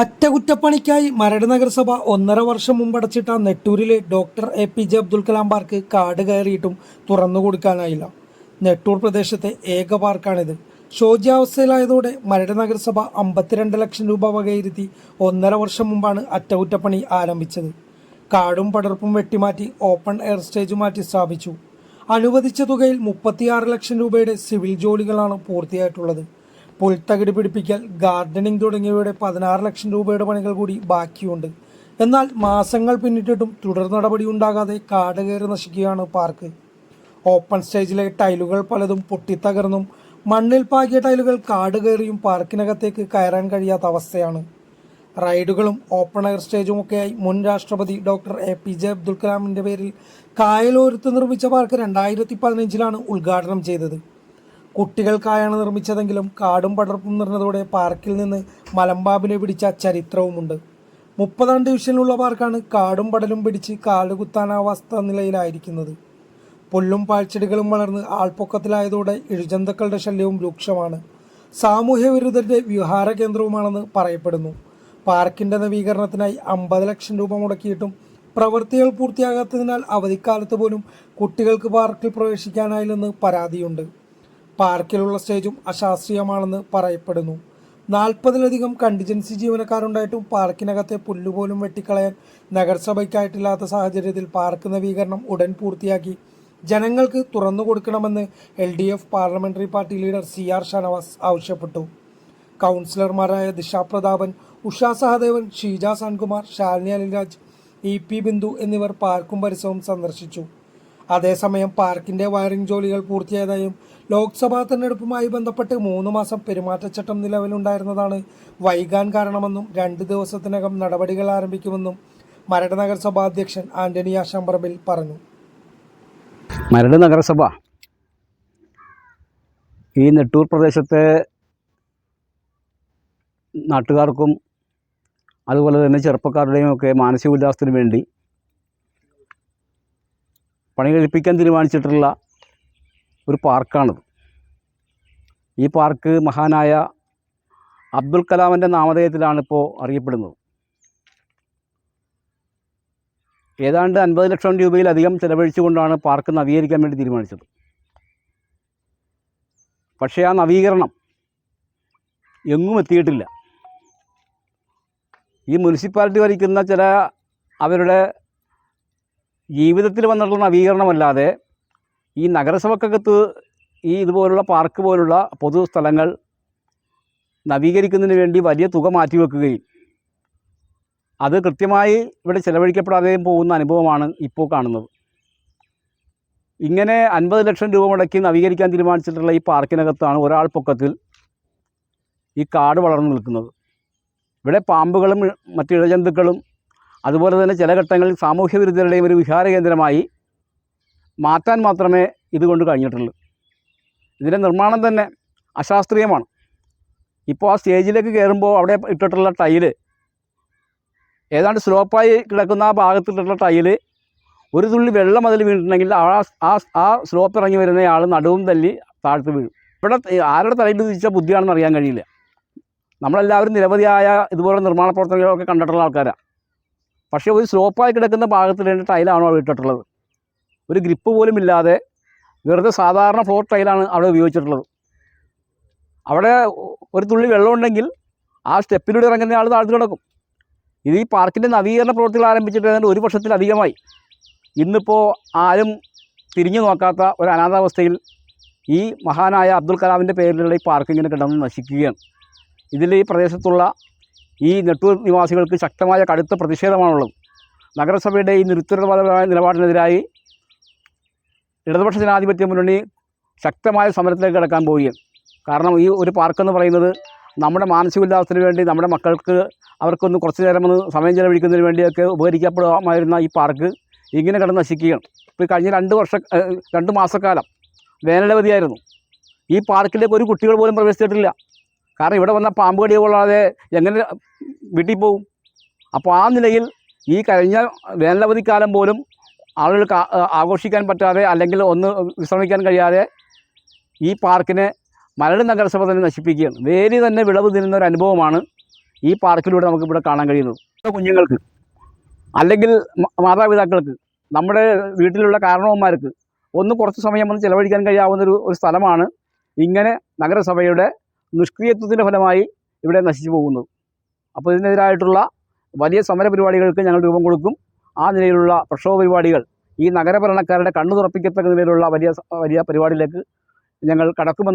അറ്റകുറ്റപ്പണിക്കായി മരട് നഗരസഭ ഒന്നര വർഷം മുമ്പടച്ചിട്ട നെട്ടൂരിലെ doctor A P J Abdul Kalam park കാട് കയറിയിട്ടും തുറന്നു കൊടുക്കാനായില്ല. നെട്ടൂർ പ്രദേശത്തെ ഏക പാർക്കാണിത്. ശോച്യാവസ്ഥയിലായതോടെ മരട് നഗരസഭ അമ്പത്തിരണ്ട് ലക്ഷം രൂപ വകയിരുത്തി ഒന്നര വർഷം മുമ്പാണ് അറ്റകുറ്റപ്പണി ആരംഭിച്ചത്. കാടും പടർപ്പും വെട്ടിമാറ്റി ഓപ്പൺ എയർ സ്റ്റേജ് മാറ്റി സ്ഥാപിച്ചു. അനുവദിച്ച തുകയിൽ മുപ്പത്തിയാറ് ലക്ഷം രൂപയുടെ സിവിൽ ജോലികളാണ് പൂർത്തിയായിട്ടുള്ളത്. പുൽത്തകിട് പിടിപ്പിക്കൽ ഗാർഡനിങ് തുടങ്ങിയവയുടെ പതിനാറ് ലക്ഷം രൂപയുടെ പണികൾ കൂടി ബാക്കിയുണ്ട്. എന്നാൽ മാസങ്ങൾ പിന്നിട്ടിട്ടും തുടർ നടപടി ഉണ്ടാകാതെ കാട് കയറി നശിക്കുകയാണ് പാർക്ക്. ഓപ്പൺ സ്റ്റേജിലെ ടൈലുകൾ പലതും പൊട്ടിത്തകർന്നും മണ്ണിൽ പാകിയ ടൈലുകൾ കാട് കയറിയും പാർക്കിനകത്തേക്ക് കയറാൻ കഴിയാത്ത അവസ്ഥയാണ്. റൈഡുകളും ഓപ്പൺ എയർ സ്റ്റേജും ഒക്കെയായി മുൻ രാഷ്ട്രപതി doctor A P J Abdul കലാമിന്റെ പേരിൽ കായലോരത്ത് നിർമ്മിച്ച പാർക്ക് രണ്ടായിരത്തി പതിനഞ്ചിലാണ് ഉദ്ഘാടനം ചെയ്തത്. കുട്ടികൾക്കായാണ് നിർമ്മിച്ചതെങ്കിലും കാടും പടർപ്പും നിറഞ്ഞതോടെ പാർക്കിൽ നിന്ന് മലമ്പാമ്പിനെ പിടിച്ച ചരിത്രവുമുണ്ട്. മുപ്പതാം ഡിവിഷനിലുള്ള പാർക്കാണ് കാടും പടലും പിടിച്ച് കാലുകുത്താനാവാത്ത നിലയിലായിരിക്കുന്നത്. പുല്ലും പാഴ്ചെടികളും വളർന്ന് ആൾപ്പൊക്കത്തിലായതോടെ ഇഴുജന്തുക്കളുടെ ശല്യവും രൂക്ഷമാണ്. സാമൂഹ്യ വിരുദ്ധരുടെ വിഹാര കേന്ദ്രവുമാണെന്ന് പറയപ്പെടുന്നു. പാർക്കിന്റെ നവീകരണത്തിനായി അമ്പത് ലക്ഷം രൂപ മുടക്കിയിട്ടും പ്രവൃത്തികൾ പൂർത്തിയാകാത്തതിനാൽ അവധിക്കാലത്ത് പോലും കുട്ടികൾക്ക് പാർക്കിൽ പ്രവേശിക്കാനായില്ലെന്ന് പരാതിയുണ്ട്. പാർക്കിലുള്ള സ്റ്റേജും അശാസ്ത്രീയമാണെന്ന് പറയപ്പെടുന്നു. നാൽപ്പതിലധികം കണ്ടിജൻസി ജീവനക്കാരുണ്ടായിട്ടും പാർക്കിനകത്തെ പുല്ലുപോലും വെട്ടിക്കളയാൻ നഗരസഭയ്ക്കായിട്ടില്ലാത്ത സാഹചര്യത്തിൽ പാർക്ക് നവീകരണം ഉടൻ പൂർത്തിയാക്കി. ജനങ്ങൾക്ക് തുറന്നു കൊടുക്കണമെന്ന് L D F parliamentary party leader C R Shanavas ആവശ്യപ്പെട്ടു. കൗൺസിലർമാരായ ദിശ പ്രതാപൻ ഉഷാ സഹദേവൻ ഷീജ സൻകുമാർ ശാലിനി അനിൽരാജ് ഇ പി ബിന്ദു എന്നിവർ പാർക്കും പരിസരവും സന്ദർശിച്ചു. അതേസമയം പാർക്കിന്റെ വയറിംഗ് ജോലികൾ പൂർത്തിയായതായും ലോക്സഭാ തെരഞ്ഞെടുപ്പുമായി ബന്ധപ്പെട്ട് മൂന്ന് മാസം പെരുമാറ്റച്ചട്ടം നിലവിലുണ്ടായിരുന്നതാണ്. വൈകാൻ കാരണമെന്നും രണ്ട് ദിവസത്തിനകം നടപടികൾ ആരംഭിക്കുമെന്നും മരട് നഗരസഭാ അധ്യക്ഷൻ ആന്റണി ആശാമ്പറമ്പിൽ പറഞ്ഞു. മരട് നഗരസഭ ഈ നെട്ടൂർ പ്രദേശത്തെ നാട്ടുകാർക്കും അതുപോലെ തന്നെ ചെറുപ്പക്കാരുടെയും ഒക്കെ മാനസിക ഉല്ലാസത്തിന് വേണ്ടി പണി കഴിപ്പിക്കാൻ തീരുമാനിച്ചിട്ടുള്ള ഒരു പാർക്കാണിത്. ഈ പാർക്ക് മഹാനായ അബ്ദുൽ കലാമിന്റെ നാമധേയത്തിലാണ് ഇപ്പോൾ അറിയപ്പെടുന്നത്. ഏതാണ്ട് അൻപത് ലക്ഷം രൂപയിലധികം ചെലവഴിച്ചുകൊണ്ടാണ് പാർക്ക് നവീകരിക്കാൻ വേണ്ടി തീരുമാനിച്ചത്. പക്ഷേ ആ നവീകരണം എങ്ങും എത്തിയിട്ടില്ല. ഈ മുനിസിപ്പാലിറ്റി ഭരിക്കുന്ന ചില അവരുടെ ജീവിതത്തിൽ വന്നിട്ടുള്ള നവീകരണമല്ലാതെ ഈ നഗരസഭക്കകത്ത് ഈ ഇതുപോലുള്ള പാർക്ക് പോലുള്ള പൊതു സ്ഥലങ്ങൾ നവീകരിക്കുന്നതിന് വേണ്ടി വലിയ തുക മാറ്റിവെക്കുകയും അത് കൃത്യമായി ഇവിടെ ചിലവഴിക്കപ്പെടാതെയും പോകുന്ന അനുഭവമാണ് ഇപ്പോൾ കാണുന്നത്. ഇങ്ങനെ അൻപത് ലക്ഷം രൂപ മുടക്കി നവീകരിക്കാൻ തീരുമാനിച്ചിട്ടുള്ള ഈ പാർക്കിനകത്താണ് ഒരാൾ പൊക്കത്തിൽ ഈ കാട് വളർന്നു നിൽക്കുന്നത്. ഇവിടെ പാമ്പുകളും മറ്റ് ഇഴജന്തുക്കളും അതുപോലെ തന്നെ ചില ഘട്ടങ്ങളിൽ സാമൂഹ്യ വിരുദ്ധരുടെയും ഒരു വിഹാര കേന്ദ്രമായി മാറ്റാൻ മാത്രമേ ഇതുകൊണ്ട് കഴിഞ്ഞിട്ടുള്ളൂ. ഇതിന്റെ നിർമ്മാണം തന്നെ അശാസ്ത്രീയമാണ്. ഇപ്പോൾ ആ സ്റ്റേജിലേക്ക് കയറുമ്പോൾ അവിടെ ഇട്ടിട്ടുള്ള ടൈൽ ഏതാണ്ട് സ്ലോപ്പായി കിടക്കുന്ന ആ ഭാഗത്തിട്ടുള്ള ടൈൽ ഒരു തുള്ളി വെള്ളം അതിൽ വീണിട്ടുണ്ടെങ്കിൽ ആ ആ ആ സ്ലോപ്പ് ഇറങ്ങി വരുന്ന ആൾ നടുവും തല്ലി താഴ്ത്ത് വീഴും. ഇവിടെ ആരുടെ തലയിൽ തിരിച്ച ബുദ്ധിയാണെന്ന് അറിയാൻ കഴിയില്ല. നമ്മളെല്ലാവരും നിരവധിയായ ഇതുപോലെ നിർമ്മാണ പ്രവർത്തനങ്ങളൊക്കെ കണ്ടിട്ടുള്ള ആൾക്കാരാണ്. പക്ഷേ ഒരു സ്ലോപ്പായി കിടക്കുന്ന ഭാഗത്തിൽ ടൈലാണ് അവിടെ ഇട്ടിട്ടുള്ളത്. ഒരു ഗ്രിപ്പ് പോലും ഇല്ലാതെ വെറുതെ സാധാരണ ഫ്ലോർ ടൈലാണ് അവിടെ ഉപയോഗിച്ചിട്ടുള്ളത്. അവിടെ ഒരു തുള്ളി വെള്ളം ഉണ്ടെങ്കിൽ ആ സ്റ്റെപ്പിലൂടെ ഇറങ്ങുന്ന ആൾ താഴ്ത്തി കിടക്കും. ഇത് ഈ പാർക്കിന്റെ നവീകരണ പ്രവൃത്തികൾ ആരംഭിച്ചിട്ട് ഒരു വർഷത്തിലധികമായി. ഇന്നിപ്പോൾ ആരും തിരിഞ്ഞു നോക്കാത്ത ഒരു അനാഥാവസ്ഥയിൽ ഈ മഹാനായ അബ്ദുൽ കലാമിന്റെ പേരിലുള്ള ഈ പാർക്ക് ഇങ്ങനെ കിടന്ന് നശിക്കുകയാണ്. ഇതിൽ ഈ പ്രദേശത്തുള്ള ഈ നെട്ടൂർ നിവാസികൾക്ക് ശക്തമായ കടുത്ത പ്രതിഷേധമാണുള്ളത്. നഗരസഭയുടെ ഈ നിരുത്തരവാദപരമായ നിലപാടിനെതിരായി ഇടതുപക്ഷ ജനാധിപത്യ മുന്നണി ശക്തമായ സമരത്തിലേക്ക് കിടക്കാൻ പോവുകയാണ്. കാരണം ഈ ഒരു പാർക്കെന്ന് പറയുന്നത് നമ്മുടെ മാനസിക ഉല്ലാസത്തിന് വേണ്ടി നമ്മുടെ മക്കൾക്ക് അവർക്കൊന്ന് കുറച്ച് നേരം ഒന്ന് സമയം ചെലവഴിക്കുന്നതിന് വേണ്ടിയൊക്കെ ഉപകരിക്കപ്പെടുമായിരുന്ന ഈ പാർക്ക് ഇങ്ങനെ കിടന്ന് നശിക്കുകയാണ്. ഇപ്പോൾ കഴിഞ്ഞ രണ്ട് വർഷ രണ്ട് മാസക്കാലം വേനലവധിയായിരുന്നു. ഈ പാർക്കിലേക്ക് ഒരു കുട്ടികൾ പോലും പ്രവേശിച്ചിട്ടില്ല. കാരണം ഇവിടെ വന്ന പാമ്പ് കൊള്ളാതെ എങ്ങനെ വീട്ടിൽ പോകും അപ്പോൾ ആ നിലയിൽ ഈ കഴിഞ്ഞ വേനലവധിക്കാലം പോലും ആളുകൾക്ക് ആഘോഷിക്കാൻ പറ്റാതെ അല്ലെങ്കിൽ ഒന്ന് വിശ്രമിക്കാൻ കഴിയാതെ ഈ പാർക്കിനെ മരട് നഗരസഭ തന്നെ നശിപ്പിക്കുകയാണ്. വേലി തന്നെ വിളവ് തിന്നുന്ന ഒരു അനുഭവമാണ് ഈ പാർക്കിലൂടെ നമുക്ക് ഇവിടെ കാണാൻ കഴിയുന്നത്. കുഞ്ഞുങ്ങൾക്ക് അല്ലെങ്കിൽ മാതാപിതാക്കൾക്ക് നമ്മുടെ വീട്ടിലുള്ള കാരണവന്മാർക്ക് ഒന്ന് കുറച്ച് സമയം ഒന്ന് ചിലവഴിക്കാൻ കഴിയാവുന്ന ഒരു ഒരു സ്ഥലമാണ് ഇങ്ങനെ നഗരസഭയുടെ നിഷ്ക്രിയത്വത്തിന്റെ ഫലമായി ഇവിടെ നശിച്ചു പോകുന്നത്. അപ്പോൾ ഇതിനെതിരായിട്ടുള്ള വലിയ സമര പരിപാടികൾക്ക് ഞങ്ങൾ രൂപം കൊടുക്കും. ആ നിലയിലുള്ള പ്രക്ഷോഭ പരിപാടികൾ ഈ നഗരഭരണക്കാരുടെ കണ്ണു തുറപ്പിക്കത്തക്ക നിലയിലുള്ള വലിയ വലിയ പരിപാടിയിലേക്ക് ഞങ്ങൾ കടക്കുമെന്ന്